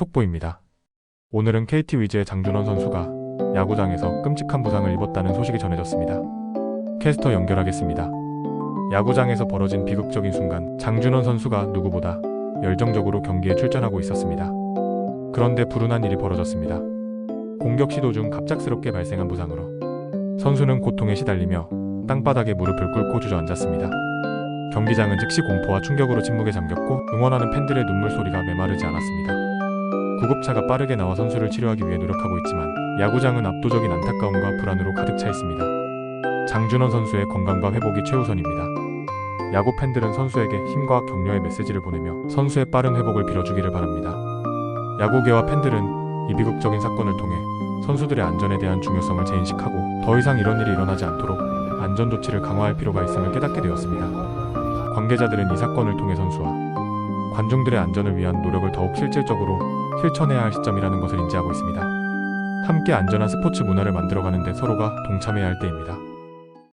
속보입니다. 오늘은 KT 위즈의 장준원 선수가 야구장에서 끔찍한 부상을 입었다는 소식이 전해졌습니다. 캐스터 연결하겠습니다. 야구장에서 벌어진 비극적인 순간 장준원 선수가 누구보다 열정적으로 경기에 출전하고 있었습니다. 그런데 불운한 일이 벌어졌습니다. 공격 시도 중 갑작스럽게 발생한 부상으로 선수는 고통에 시달리며 땅바닥에 무릎을 꿇고 주저앉았습니다. 경기장은 즉시 공포와 충격으로 침묵에 잠겼고 응원하는 팬들의 눈물 소리가 메마르지 않았습니다. 구급차가 빠르게 나와 선수를 치료하기 위해 노력하고 있지만 야구장은 압도적인 안타까움과 불안으로 가득 차 있습니다. 장준원 선수의 건강과 회복이 최우선입니다. 야구 팬들은 선수에게 힘과 격려의 메시지를 보내며 선수의 빠른 회복을 빌어주기를 바랍니다. 야구계와 팬들은 이 비극적인 사건을 통해 선수들의 안전에 대한 중요성을 재인식하고 더 이상 이런 일이 일어나지 않도록 안전 조치를 강화할 필요가 있음을 깨닫게 되었습니다. 관계자들은 이 사건을 통해 선수와 관중들의 안전을 위한 노력을 더욱 실질적으로 실천해야 할 시점이라는 것을 인지하고 있습니다. 함께 안전한 스포츠 문화를 만들어가는 데 서로가 동참해야 할 때입니다.